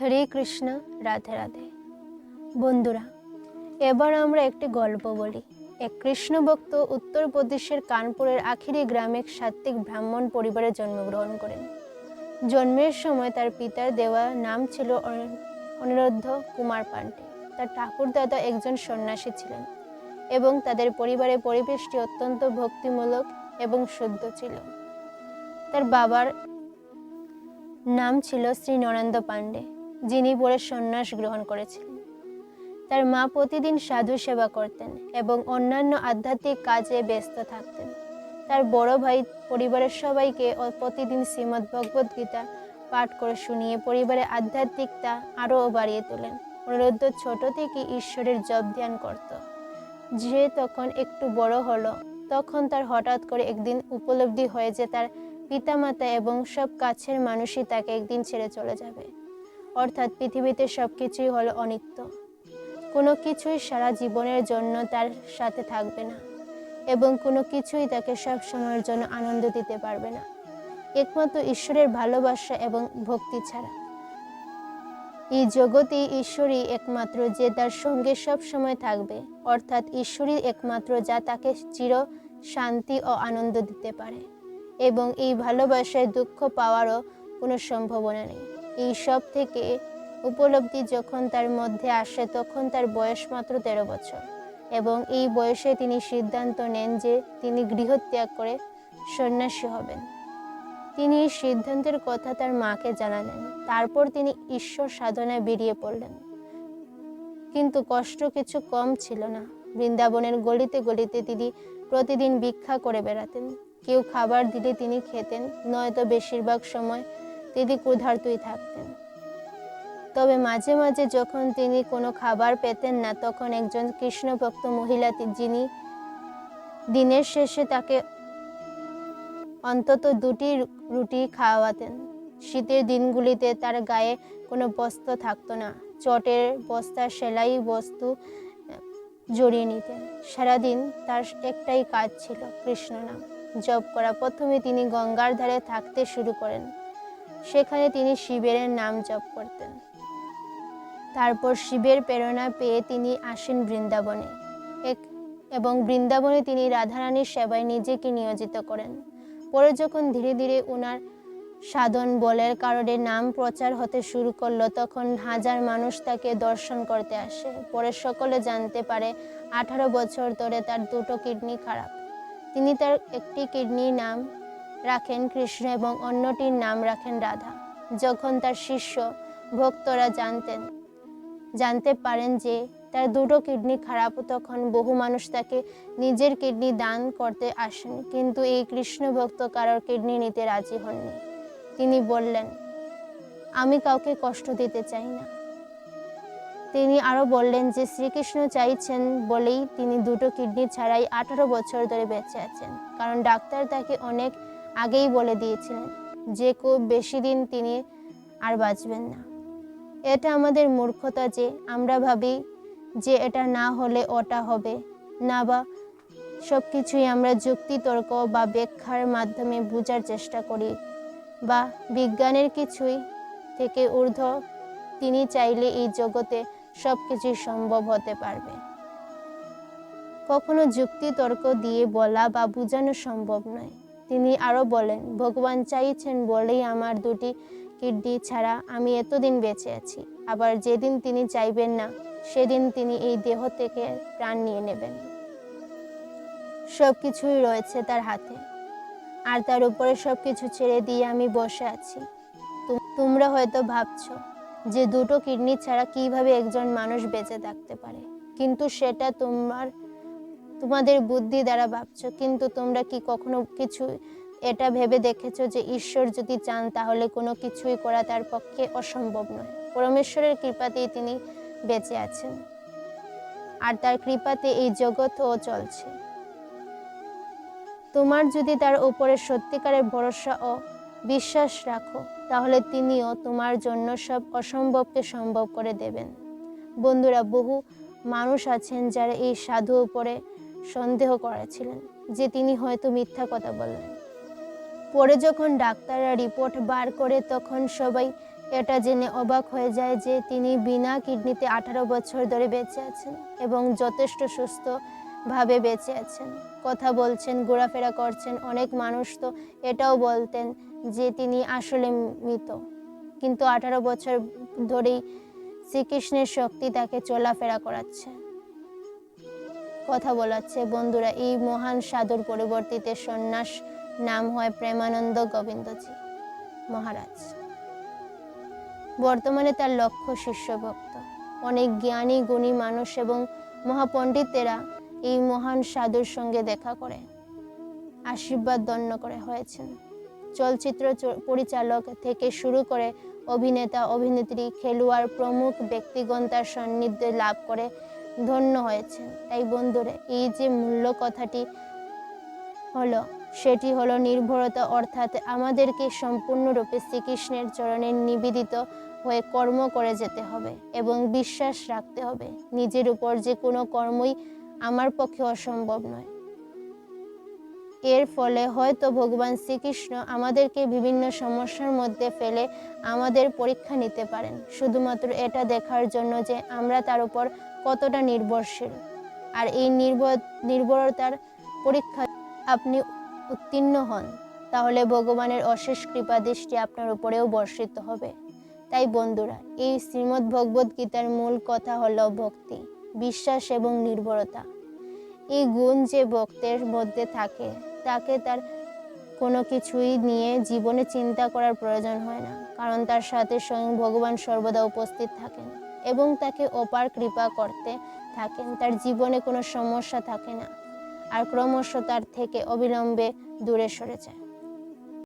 হরে কৃষ্ণ, রাধে রাধে। বন্ধুরা, এবার আমরা একটি গল্প বলি। এক কৃষ্ণ ভক্ত উত্তরপ্রদেশের কানপুরের আখিরি গ্রামে সাত্ত্বিক ব্রাহ্মণ পরিবারে জন্মগ্রহণ করেন। জন্মের সময় তার পিতার দেওয়া নাম ছিল অনিরুদ্ধ কুমার পান্ডে। তার ঠাকুরদাদা একজন সন্ন্যাসী ছিলেন এবং তাদের পরিবারের পরিবেশটি অত্যন্ত ভক্তিমূলক এবং শুদ্ধ ছিল। তার বাবার নাম ছিল শ্রী নরেন্দ্র পাণ্ডে যিনি পরে সন্ন্যাস গ্রহণ করেছিলেন। তার মা প্রতিদিন সাধু সেবা করতেন এবং অন্যান্য আধ্যাত্মিক কাজে ব্যস্ত থাকতেন। তার বড় ভাই পরিবারের সবাইকে প্রতিদিন শ্রীমদ্ ভগবদ গীতা পাঠ করে শুনিয়ে পরিবারের আধ্যাত্মিকতা আরও বাড়িয়ে তোলেন। অনুরুদ্ধ ছোট থেকে ঈশ্বরের জপ ধ্যান করত। যে তখন একটু বড় হলো, তখন তার হঠাৎ করে একদিন উপলব্ধি হয় যে তার পিতামাতা এবং সব কাছের মানুষই তাকে একদিন ছেড়ে চলে যাবে। অর্থাৎ পৃথিবীতে সব কিছুই হলো অনিত্য। কোনো কিছুই সারা জীবনের জন্য তার সাথে থাকবে না এবং কোনো কিছুই তাকে সব সময়ের জন্য আনন্দ দিতে পারবে না। একমাত্র ঈশ্বরের ভালোবাসা এবং ভক্তি ছাড়া। এই জগতে ঈশ্বরই একমাত্র যে তার সঙ্গে সব সময় থাকবে, অর্থাৎ ঈশ্বরই একমাত্র যা তাকে চির শান্তি ও আনন্দ দিতে পারে। এবং এই ভালোবাসায় দুঃখ পাওয়ারও কোনো সম্ভাবনা নেই। এই সব থেকে উপলব্ধি যখন তার মধ্যে আসে, তখন তার বয়স মাত্র তেরো বছর। এবং এই বয়সে তিনি সিদ্ধান্ত নেন যে তিনি গৃহত্যাগ করে সন্ন্যাসী হবেন। তিনি এই সিদ্ধান্তের কথা তার মাকে জানালেন। তারপর তিনি ঈশ্বর সাধনায় বেরিয়ে পড়লেন। কিন্তু কষ্ট কিছু কম ছিল না। বৃন্দাবনের গলিতে গলিতে তিনি প্রতিদিন ভিক্ষা করে বেড়াতেন। কেউ খাবার দিলে তিনি খেতেন, নয়তো বেশিরভাগ সময় তিনি ক্ষুধার্তই থাকতেন। তবে মাঝে মাঝে যখন তিনি কোনো খাবার পেতেন না, তখন একজন কৃষ্ণভক্ত মহিলা যিনি দিনের শেষে তাকে অন্তত দুটি রুটি খাওয়াতেন। শীতের দিনগুলিতে তার গায়ে কোনো বস্ত্র থাকতো না। চটের বস্তা, সেলাই বস্তু জড়িয়ে নিতেন। সারাদিন তার একটাই কাজ ছিল কৃষ্ণ নাম জপ করা। প্রথমে তিনি গঙ্গার ধারে থাকতে শুরু করেন। সেখানে তিনি শিবের নাম জপ করতেন। তারপর শিবের প্রেরণা পেয়ে তিনি আসেন বৃন্দাবনে। এক, এবং বৃন্দাবনে তিনি রাধারানীর সেবায় নিজেকে নিয়োজিত করেন। পরে যখন ধীরে ধীরে ওনার সাধন বলের কারণে নাম প্রচার হতে শুরু করল, তখন হাজার মানুষ তাকে দর্শন করতে আসে। পরে সকলে জানতে পারে আঠারো বছর ধরে তার দুটো কিডনি খারাপ। তিনি তার একটি কিডনির নাম রাখেন কৃষ্ণ এবং অন্যটির নাম রাখেন রাধা। যখন তার শিষ্য ভক্তরা জানতেন, জানতে পারেন যে তার দুটো কিডনি খারাপ, তখন বহু মানুষ তাকে নিজের কিডনি দান করতে আসেন। কিন্তু এই কৃষ্ণ ভক্ত কারোর কিডনি নিতে রাজি হননি। তিনি বললেন, আমি কাউকে কষ্ট দিতে চাই না। তিনি আরও বললেন যে, শ্রীকৃষ্ণ চাইছেন বলেই তিনি দুটো কিডনি ছাড়াই আঠারো বছর ধরে বেঁচে আছেন। কারণ ডাক্তার তাকে অনেক আগেই বলে দিয়েছিলেন, যে খুব বেশি দিন তিনি আর বাঁচবেন না। এটা আমাদের মূর্খতা যে আমরা ভাবি যে এটা না হলে ওটা হবে। না বা সব কিছুই আমরা যুক্তি তর্ক বা ব্যাখ্যার মাধ্যমে বোঝার চেষ্টা করি বা বিজ্ঞানের কিছুই থেকে ঊর্ধ্ব তিনি চাইলে এই জগতে সব কিছুই সম্ভব হতে পারবে। কখনো যুক্তি তর্ক দিয়ে বলা বা বোঝানো সম্ভব নয়। তিনি আরও বলেন, ভগবান চাইছেন বলেই আমার দুটি কিডনি ছাড়া আমি এতদিন বেঁচে আছি। আবার যেদিন তিনি চাইবেন না, সেদিন তিনি এই দেহ থেকে প্রাণ নিয়ে নেবেন। সব কিছুই রয়েছে তার হাতে। আর তার উপরে সব কিছু ছেড়ে দিয়ে আমি বসে আছি। তোমরা হয়তো ভাবছ যে দুটো কিডনি ছাড়া কীভাবে একজন মানুষ বেঁচে থাকতে পারে। কিন্তু সেটা তোমার তোমাদের বুদ্ধি দ্বারা ভাবছ, কিন্তু তোমরা কি কখনো কিছু এটা ভেবে দেখেছ যে ঈশ্বর যদি চান তাহলে কোনো কিছুই করা তার পক্ষে অসম্ভব নয়। পরমেশ্বরের কৃপাতেই তিনি বেঁচে আছেন। আর তার কৃপাতে এই জগৎও চলছে। তোমার যদি তার উপরে সত্যিকারের ভরসা ও বিশ্বাস রাখো, তাহলে তিনিও তোমার জন্য সব অসম্ভবকে সম্ভব করে দেবেন। বন্ধুরা, বহু মানুষ আছেন যারা এই সাধু উপরে সন্দেহ করেছিলেন যে তিনি হয়তো মিথ্যা কথা বললেন। পরে যখন ডাক্তাররা রিপোর্ট বার করে, তখন সবাই এটা জেনে অবাক হয়ে যায় যে তিনি বিনা কিডনিতে আঠারো বছর ধরে বেঁচে আছেন এবং যথেষ্ট সুস্থভাবে বেঁচে আছেন। কথা বলছেন, ঘোরাফেরা করছেন, অনেক মানুষ তো এটাও বলতেন যে তিনি আসলে মৃত। কিন্তু আঠারো বছর ধরেই শ্রীকৃষ্ণের শক্তি তাকে চলাফেরা করাচ্ছে। কথা বলাচ্ছে। বন্ধুরা, এই মহান সাধুর পরিবর্তিতে সন্ন্যাস নাম হয় প্রেমানন্দ গোবিন্দজি মহারাজ। বর্তমানে তার লক্ষ্য শিষ্যভক্ত। অনেক জ্ঞানী, গুণী মানুষ এবং মহাপণ্ডিতেরা এই মহান সাধুর সঙ্গে দেখা করে, আশীর্বাদ দণ্ড করে হয়েছেন। চলচ্চিত্র পরিচালক থেকে শুরু করে অভিনেতা, অভিনেত্রী, খেলোয়াড় প্রমুখ ব্যক্তিগণ তার সান্নিধ্যে লাভ করে ধন্য হয়েছেন। তাই বন্ধুরা, এই যে মূল্য কথাটি হলো, সেটি হলো নির্ভরতা, অর্থাৎ আমাদেরকে সম্পূর্ণরূপে শ্রীকৃষ্ণের চরণে নিবেদিত হয়ে কর্ম করে যেতে হবে এবং বিশ্বাস রাখতে হবে। নিজের উপর যে কোনো কর্মই আমার পক্ষে অসম্ভব নয়। এর ফলে হয়তো ভগবান শ্রীকৃষ্ণ আমাদেরকে বিভিন্ন সমস্যার মধ্যে ফেলে আমাদের পরীক্ষা নিতে পারেন। শুধুমাত্র এটা দেখার জন্য যে আমরা তার উপর কতটা নির্ভরশীল। আর এই নির্ভর, নির্ভরতার পরীক্ষা আপনি উত্তীর্ণ হন, তাহলে ভগবানের অশেষ কৃপা দৃষ্টি আপনার উপরেও বর্ষিত হবে। তাই বন্ধুরা, এই শ্রীমদ্ ভগবদ গীতার মূল কথা হলো ভক্তি, বিশ্বাস এবং নির্ভরতা। এই গুণ যে ভক্তের মধ্যে থাকে তাকে তার কোনো কিছুই নিয়ে জীবনে চিন্তা করার প্রয়োজন হয় না, কারণ তার সাথে স্বয়ং ভগবান সর্বদা উপস্থিত থাকেন এবং তাকে অপার কৃপা করতে থাকেন। তার জীবনে কোনো সমস্যা থাকে না, আর ক্রমশ তার থেকে অবিলম্বে দূরে সরে যায়।